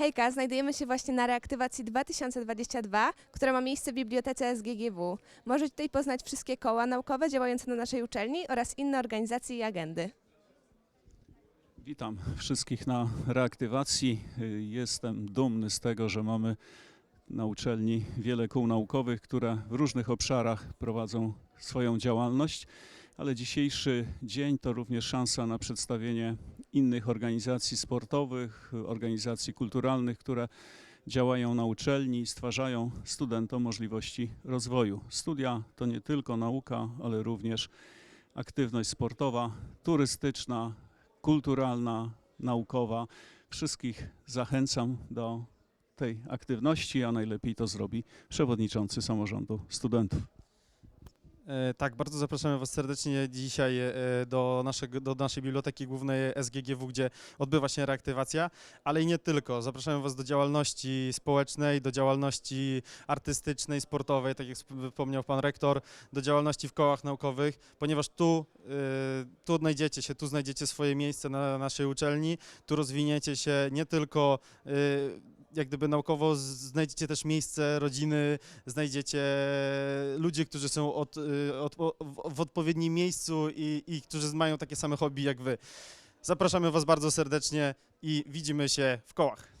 Hejka, znajdujemy się właśnie na reaktywacji 2022, która ma miejsce w Bibliotece SGGW. Możecie tutaj poznać wszystkie koła naukowe działające na naszej uczelni oraz inne organizacje i agendy. Witam wszystkich na reaktywacji. Jestem dumny z tego, że mamy na uczelni wiele kół naukowych, które w różnych obszarach prowadzą swoją działalność, ale dzisiejszy dzień to również szansa na przedstawienie innych organizacji sportowych, organizacji kulturalnych, które działają na uczelni stwarzają studentom możliwości rozwoju. Studia to nie tylko nauka, ale również aktywność sportowa, turystyczna, kulturalna, naukowa. Wszystkich zachęcam do tej aktywności, a najlepiej to zrobi przewodniczący samorządu studentów. E, Tak, bardzo zapraszamy Was serdecznie dzisiaj e, do, naszego, do naszej biblioteki głównej SGGW, gdzie odbywa się reaktywacja, ale i nie tylko. Zapraszamy Was do działalności społecznej, do działalności artystycznej, sportowej, tak jak wspomniał Pan Rektor, do działalności w kołach naukowych, ponieważ tu, e, tu odnajdziecie się, tu znajdziecie swoje miejsce na naszej uczelni, tu rozwiniecie się nie tylko jak gdyby naukowo znajdziecie też miejsce rodziny, znajdziecie ludzi, którzy są od, y, od, w odpowiednim miejscu i, i którzy mają takie same hobby jak wy. Zapraszamy Was bardzo serdecznie i widzimy się w kołach.